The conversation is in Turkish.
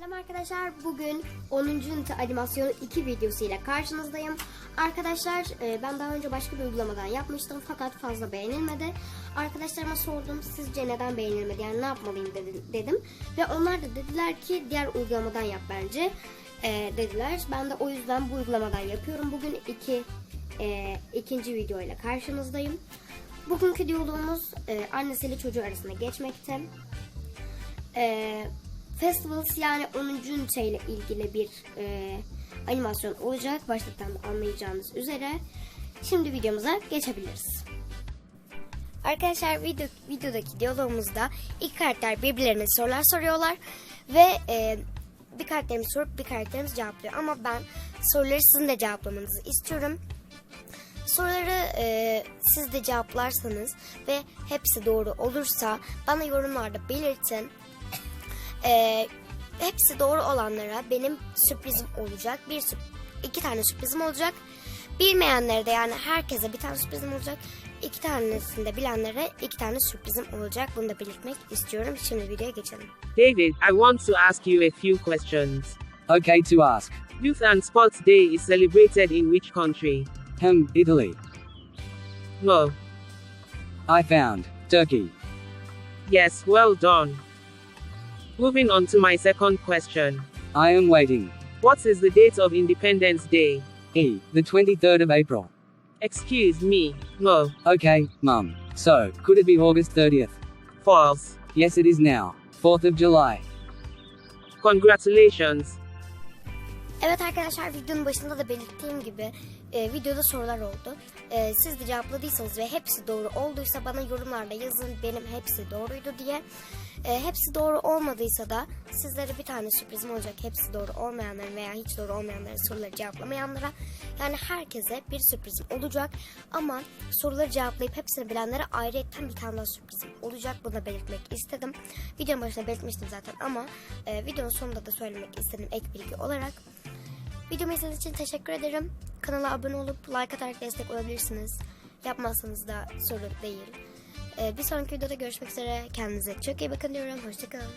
Selam arkadaşlar. Bugün 10. ünite animasyon 2 videosuyla karşınızdayım. Arkadaşlar e, ben daha önce başka bir uygulamadan yapmıştım fakat fazla beğenilmedi. Arkadaşlarıma sordum sizce neden beğenilmedi yani ne yapmalıyım dedi- dedim. Ve onlar da dediler ki diğer uygulamadan yap bence e, dediler. Ben de o yüzden bu uygulamadan yapıyorum. Bugün iki e, ikinci video ile karşınızdayım. Bugünkü diyalogumuz e, annesiyle çocuğu arasında geçmekte. E, Festivals yani 10. üniteyle ilgili bir e, animasyon olacak. Başlıktan anlayacağınız üzere. Şimdi videomuza geçebiliriz. Arkadaşlar video, videodaki diyalogumuzda iki karakter birbirlerine sorular soruyorlar ve e, bir karakterimiz sorup bir karakterimiz cevaplıyor. Ama ben soruları sizin de cevaplamanızı istiyorum. Soruları e, siz de cevaplarsanız ve hepsi doğru olursa bana yorumlarda belirtin. E, hepsi doğru olanlara benim sürprizim olacak. Bir sürp- iki tane sürprizim olacak. Bilmeyenlere de yani herkese bir tane sürprizim olacak. İki tanesini de bilenlere iki tane sürprizim olacak. Bunu da belirtmek istiyorum. Şimdi videoya geçelim. David, I want to ask you a few questions. Okay to ask. Youth and Sports Day is celebrated in which country? Hem, Italy. No. I found. Turkey. Yes, well done. Moving on to my second question. I am waiting. What is the date of Independence Day? E. The 23rd of April. Excuse me. No. Okay, Mum. So, could it be August 30th? False. Yes, it is now. 4th of July. Congratulations. Evet arkadaşlar videonun başında da belirttiğim gibi e, videoda sorular oldu. E, siz de cevapladıysanız ve hepsi doğru olduysa bana yorumlarda yazın benim hepsi doğruydu diye. E, hepsi doğru olmadıysa da sizlere bir tane sürprizim olacak. Hepsi doğru olmayanların veya hiç doğru olmayanların soruları cevaplamayanlara yani herkese bir sürprizim olacak. Ama soruları cevaplayıp hepsini bilenlere ayrıca bir tane daha sürprizim olacak. Bunu da belirtmek istedim. Videonun başında belirtmiştim zaten ama e, videonun sonunda da söylemek istedim ek bilgi olarak. Videomu izlediğiniz için teşekkür ederim. Kanala abone olup like atarak destek olabilirsiniz. Yapmazsanız da sorun değil. Ee, bir sonraki videoda görüşmek üzere. Kendinize çok iyi bakın diyorum. Hoşçakalın.